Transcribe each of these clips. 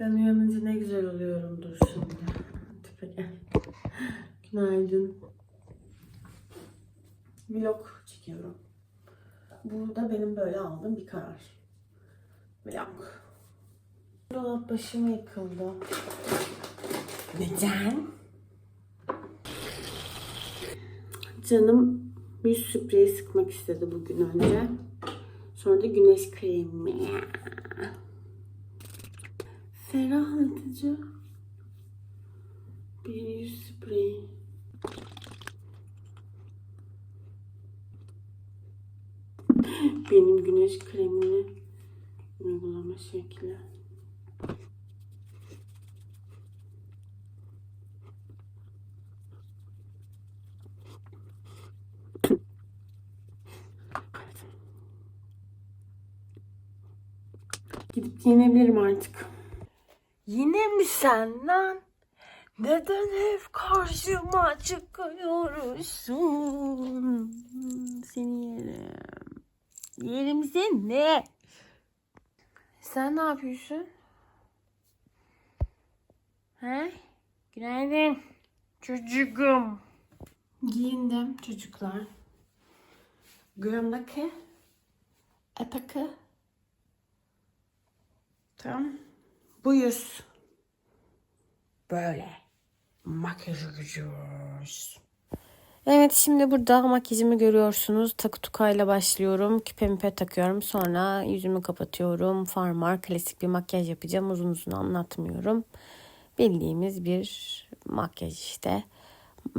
Ben uyanınca ne güzel oluyorumdur şimdi. Tipe gel. Günaydın. Vlog çekiyorum. Bu da benim böyle aldığım bir karar. Vlog. Dolap başım yıkıldı. Neden? Canım yüz spreyi sıkmak istedi bugün önce. Sonra da güneş kremi. Ferahlatıcı bir yüz spreyi. Benim güneş kremini uygulama şekli. Gidip giyinebilirim artık. Yine mi sen lan? Neden hep karşıma çıkıyorsun? Seni yerim. Yerim seni. Sen ne yapıyorsun? He? Günaydın. Çocuğum. Giyindim çocuklar. Gömleki. Etekı. Tamam. Bu yüz. Böyle. Makyaj yapacağız. Evet şimdi burada makyajımı görüyorsunuz. Takı tukayla başlıyorum. Küpe müpe takıyorum. Sonra yüzümü kapatıyorum. Farmar klasik bir makyaj yapacağım. Uzun uzun anlatmıyorum. Bildiğimiz bir makyaj işte.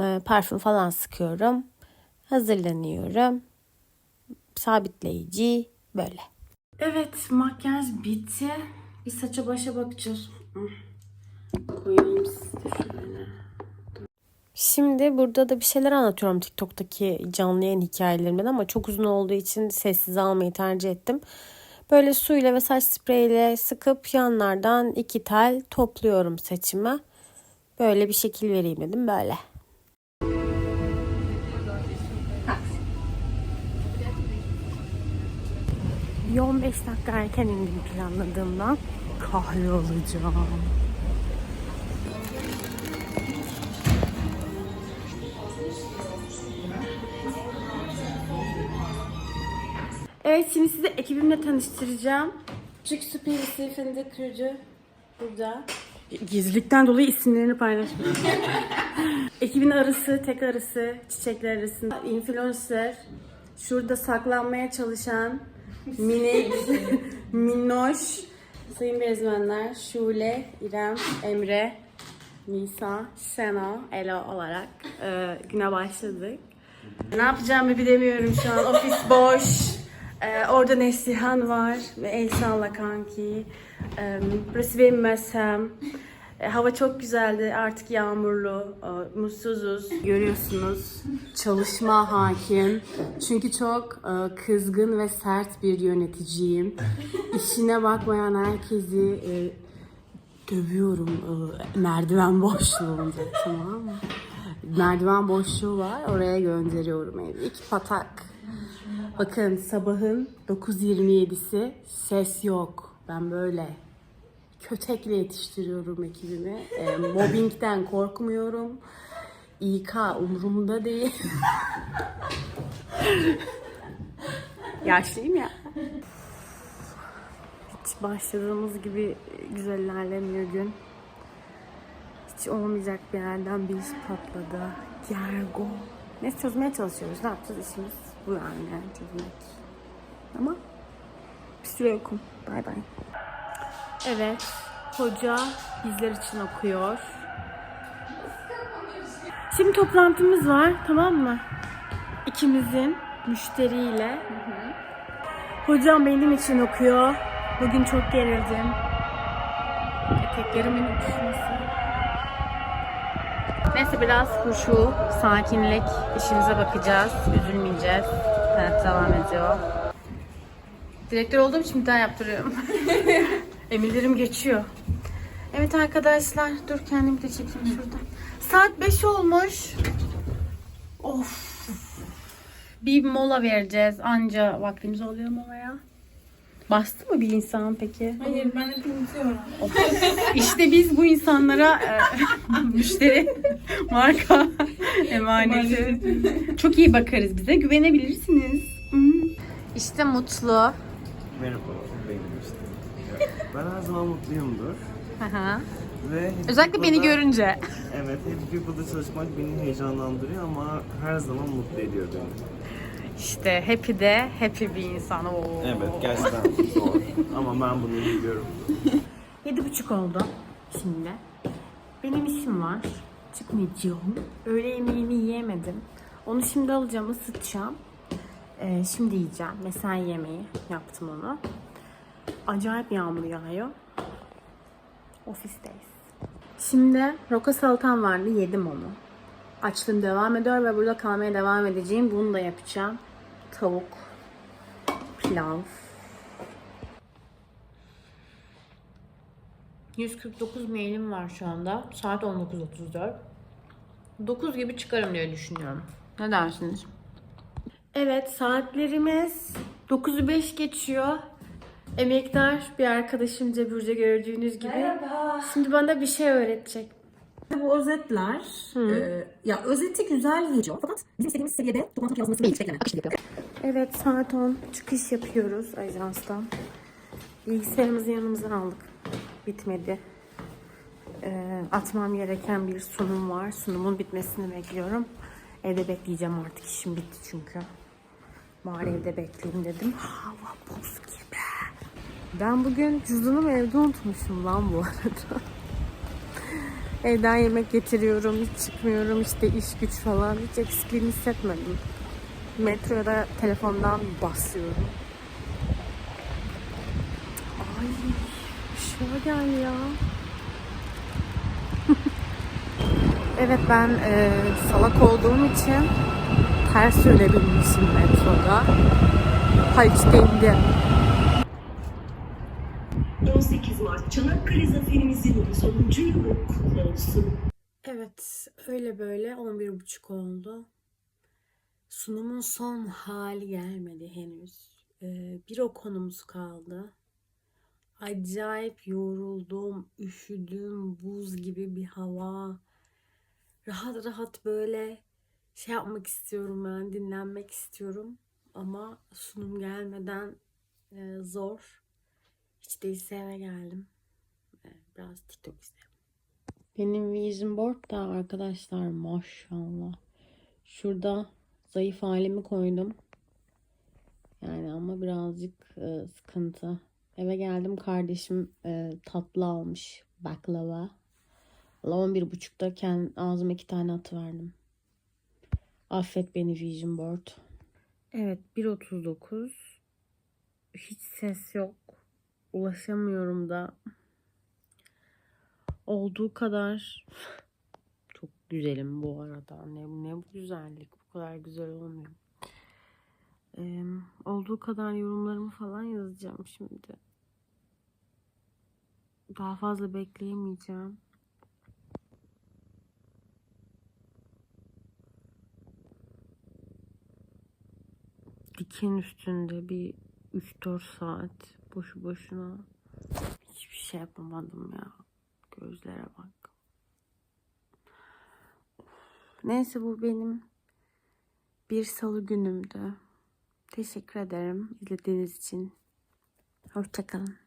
Ee, Parfüm falan sıkıyorum. Hazırlanıyorum. Sabitleyici böyle. Evet makyaj bitti. Bir saça başa bakacağız. Hı. Koyayım size şöyle. Şimdi burada da bir şeyler anlatıyorum TikTok'taki canlı yayın hikayelerimden ama çok uzun olduğu için sessiz almayı tercih ettim. Böyle suyla ve saç spreyiyle sıkıp yanlardan iki tel topluyorum saçıma. Böyle bir şekil vereyim dedim böyle. Bir 15 dakika erken indim planladığımdan. Kahve alacağım. Evet şimdi size ekibimle tanıştıracağım. Çünkü Süper Lise Fındık Kırıcı burada. Gizlilikten dolayı isimlerini paylaşmıyorum. Ekibin arısı, tek arısı, çiçekler arasında influencer. Şurada saklanmaya çalışan minik, minnoş sayın bezmenler Şule, İrem, Emre, Nisa, Sena, Ela olarak e, güne başladık. Ne yapacağımı bilemiyorum şu an. Ofis boş. Ee, orada Neslihan var ve Elsa'la kanki. Ee, burası benim masam. Ee, hava çok güzeldi. Artık yağmurlu. Ee, mutsuzuz. Görüyorsunuz. Çalışma hakim. Çünkü çok e, kızgın ve sert bir yöneticiyim. İşine bakmayan herkesi e, dövüyorum e, merdiven boşluğunda tamam mı? Merdiven boşluğu var oraya gönderiyorum evi. İki patak. Bakın sabahın 9.27'si ses yok. Ben böyle kötekle yetiştiriyorum ekibimi. E, mobbingden korkmuyorum. İK umurumda değil. Yaşlıyım ya. Hiç başladığımız gibi güzel ilerlemiyor gün. Hiç olmayacak bir yerden bir iş patladı. Gergo. Neyse çözmeye çalışıyoruz. Ne yapacağız işimiz bu yani çözmek. Ama bir süre yokum. Bay bay. Evet. Hoca bizler için okuyor. Şimdi toplantımız var tamam mı? İkimizin müşteriyle. Hocam benim için okuyor. Bugün çok gerildim. Eteklerimin uçuşması. Neyse biraz huşu, sakinlik, işimize bakacağız, üzülmeyeceğiz. Hayat devam ediyor. Direktör olduğum için bir daha yaptırıyorum. Emirlerim geçiyor. Evet arkadaşlar, dur kendimi de çekeyim şuradan. Saat 5 olmuş. Of. Bir mola vereceğiz. Anca vaktimiz oluyor molaya. Bastı mı bir insan peki? Hayır ben hep unutuyorum. İşte biz bu insanlara e, müşteri marka emaneti. Çok iyi bakarız bize. Güvenebilirsiniz. İşte mutlu. Merhaba. Ben her zaman mutluyumdur. Ve Özellikle beni görünce. Evet, Happy People'da çalışmak beni heyecanlandırıyor ama her zaman mutlu ediyor beni. İşte happy de happy bir insan. Oo. Evet, gerçekten zor. ama ben bunu biliyorum. Yedi buçuk oldu şimdi. Benim işim var. Çıkmayacağım. Öğle yemeğini yiyemedim. Onu şimdi alacağım, ısıtacağım. Ee, şimdi yiyeceğim. Mesai yemeği yaptım onu. Acayip yağmur yağıyor. Ofisteyiz. Şimdi roka salatam vardı. Yedim onu. Açlığım devam ediyor ve burada kalmaya devam edeceğim. Bunu da yapacağım. Tavuk, pilav, 149 mailim var şu anda. Saat 19.34. 9 gibi çıkarım diye düşünüyorum. Ne dersiniz? Evet saatlerimiz 9'u 5 geçiyor. Emektar bir arkadaşım Ceburca gördüğünüz gibi. Merhaba. Şimdi bana bir şey öğretecek. Bu özetler, e, ya özeti güzel geçiyor. Fakat bizim istediğimiz seviyede toplantı yazması değil. Bekleme, akış gibi yapıyor. Evet saat 10 çıkış yapıyoruz ajanstan. Bilgisayarımızı yanımıza aldık. Bitmedi. Ee, atmam gereken bir sunum var. Sunumun bitmesini bekliyorum. Evde bekleyeceğim artık işim bitti çünkü. Bari evde bekleyeyim dedim. Hava buz gibi. Ben bugün cüzdanımı evde unutmuşum lan bu arada. Evden yemek getiriyorum, hiç çıkmıyorum, işte iş güç falan. Hiç eksikliğini hissetmedim. Metroda telefondan basıyorum. Ay şuna gel ya. evet ben e, salak olduğum için ters yöne binmişim metroda. Hiç değildim. Çanakkale Zaferimizin 10. yılı kutlu olsun. Evet, öyle böyle 11.30 oldu. Sunumun son hali gelmedi henüz. Ee, bir o konumuz kaldı. Acayip yoruldum, üşüdüm, buz gibi bir hava. Rahat rahat böyle şey yapmak istiyorum ben, dinlenmek istiyorum. Ama sunum gelmeden e, zor. Hiç değilse eve geldim. Ee, biraz TikTok izledim. Benim vision board da arkadaşlar maşallah. Şurada zayıf halimi koydum. Yani ama birazcık e, sıkıntı. Eve geldim kardeşim e, tatlı almış baklava. Valla 11.30'da kendim ağzıma iki tane atıverdim. Affet beni vision board. Evet 1.39. Hiç ses yok. Ulaşamıyorum da olduğu kadar çok güzelim bu arada. Ne, ne bu güzellik. Bu kadar güzel olmuyor. Ee, olduğu kadar yorumlarımı falan yazacağım şimdi. Daha fazla bekleyemeyeceğim. Diken üstünde bir 3-4 saat boşu boşuna hiçbir şey yapamadım ya. Gözlere bak. Neyse bu benim bir salı günümdü. Teşekkür ederim izlediğiniz için. Hoşçakalın.